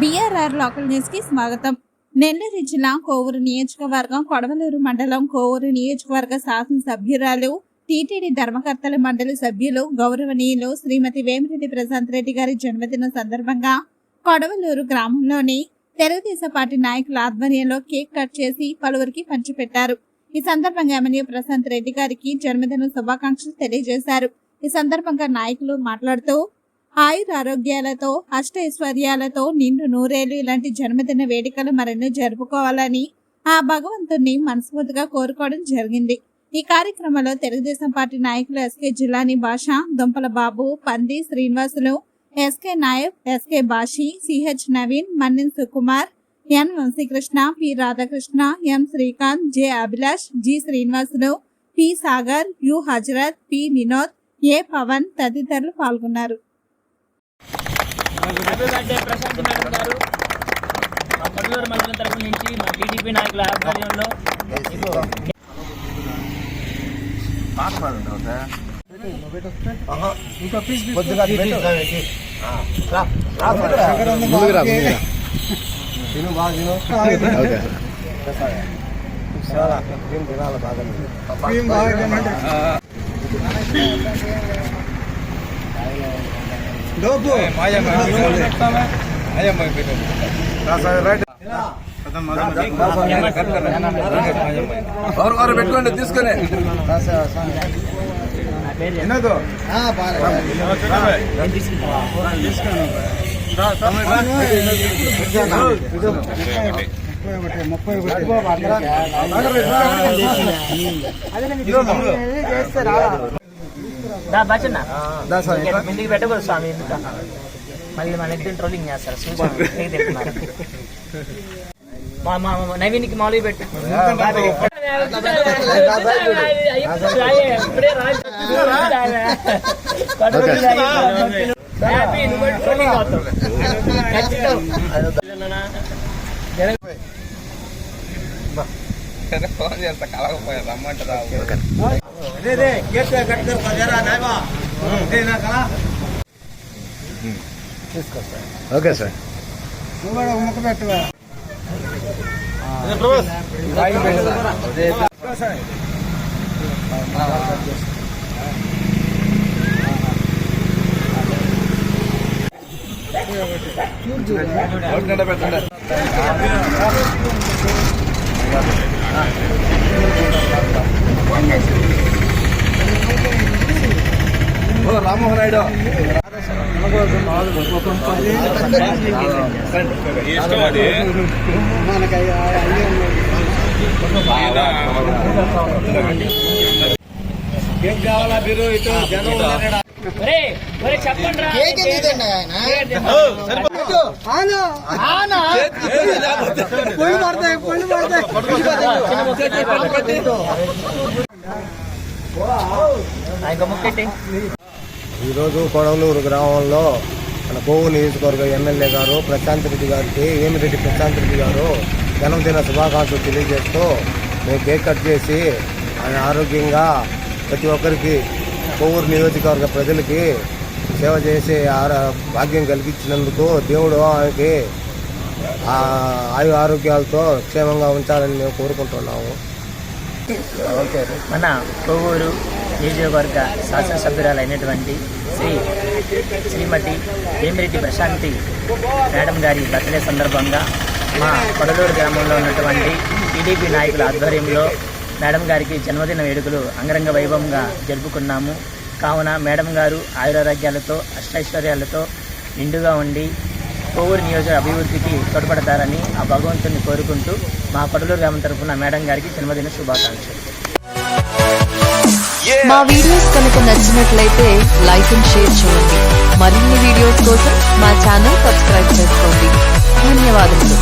BRR local న్యూస్కి స్వాగతం. నెల్లూరు జిల్లా కోవూరు నియోజకవర్గం కొడవలూరు మండలం కోవూరు నియోజకవర్గ శాసనసభ్యురాలు టీటీడీ ధర్మకర్తల మండలి సభ్యులు గౌరవనీయులు శ్రీమతి వేమిరెడ్డి ప్రశాంత్ రెడ్డి గారి జన్మదిన సందర్భంగా కొడవలూరు గ్రామంలోని తెలుగుదేశం పార్టీ నాయకుల ఆధ్వర్యంలో కేక్ కట్ చేసి పలువురికి పంచిపెట్టారు. ఈ సందర్భంగా ఎమ్మెల్యే ప్రశాంత్ రెడ్డి గారికి జన్మదిన శుభాకాంక్షలు తెలియజేశారు. ఈ సందర్భంగా నాయకులు మాట్లాడుతూ ఆయుర ఆరోగ్యాలతో అష్టైశ్వర్యాలతో నిండు నూరేళ్ళు ఇలాంటి జన్మదిన వేడుకలు మరెన్నో జరుపుకోవాలని ఆ భగవంతుణ్ణి మనస్ఫూర్తిగా కోరుకోవడం జరిగింది. ఈ కార్యక్రమంలో తెలుగుదేశం పార్టీ నాయకులు ఎస్కే జిల్లాని Basha Dumpala Babu Pandi Srinivasulu SK Nayak SK Bashi CH Naveen Mannin Sukumar N Vamsikrishna P Radhakrishna M Srikanth J Abhilash G Srinivasulu P Sagar U Hazarath P Vinod A Pavan తదితరులు పాల్గొన్నారు. Happy birthday Prashanth madam గారు. మా కొల్లూరు మండలం తరపు నుంచి మా TDP నాయకుల ఆధ్వర్యంలో మీకు ముందుకురా ముందుకురా తిను బాగా తిను ఓకే బాగా డోపు వారు పెట్టుకోండి తీసుకొని. పేరు చెప్పండి. తినదు ముప్పై ఒకటి దా బచ్చన్న ఇంటికి పెట్టకూడదు స్వామి మళ్ళీ మన ఎత్తుని ట్రోలింగ్ చేస్తారు మా మా మా నవీన్కి మామూలుగా పెట్టు ఖచ్చితం ఫోన్ చేస్తా కలగపోయా రమ్మంటారా సార్ ఓకే సార్. నువ్వు కూడా ముక్క పెట్టువా పెట్టండి రామ్మోహన్ నాయుడు మనకి ఏం కావాలా మీరు? ఇటు జనం పడతాయి పడతాయి ఈరోజు కొడవలూరు గ్రామంలో మన కోవు నియోజకవర్గ ఎమ్మెల్యే గారు ప్రశాంత్ రెడ్డి గారికి వేమిరెడ్డి ప్రశాంత్ రెడ్డి గారు జన్మదిన శుభాకాంక్షలు తెలియజేస్తూ మేము కేక్ కట్ చేసి ఆయన ఆరోగ్యంగా ప్రతి ఒక్కరికి కొవ్వూరు నియోజకవర్గ ప్రజలకి సేవ చేసే భాగ్యం కలిగించినందుకు దేవుడు ఆమెకి ఆయు ఆరోగ్యాలతో క్షేమంగా ఉంచాలని మేము కోరుకుంటున్నాము. ఓకే. మన కొవ్వూరు నియోజకవర్గ శాసనసభ్యురాలైనటువంటి శ్రీ శ్రీమతి వేమిరెడ్డి ప్రశాంతి మేడం గారి బర్త్డే సందర్భంగా మా కొడలూరు గ్రామంలో ఉన్నటువంటి టీడీపీ నాయకుల ఆధ్వర్యంలో మేడం గారికి జన్మదిన వేడుకలు అంగరంగ వైభవంగా జరుపుకున్నాము. కావున మేడం గారు ఆయురారోగ్యాలతో అష్టైశ్వర్యాలతో నిండుగా ఉండి కోవూరు నియోజక అభివృద్ధికి తోడ్పడతారని ఆ భగవంతుని కోరుకుంటూ మా పడలూరు గ్రామం తరఫున మేడం గారికి జన్మదిన శుభాకాంక్షలు. మా వీడియోస్ కనుక నచ్చినట్లయితే లైక్ అండ్ షేర్ చేయండి. మరిన్ని వీడియోస్ కోసం మా ఛానల్ సబ్స్క్రైబ్ చేసుకోండి. ధన్యవాదములు.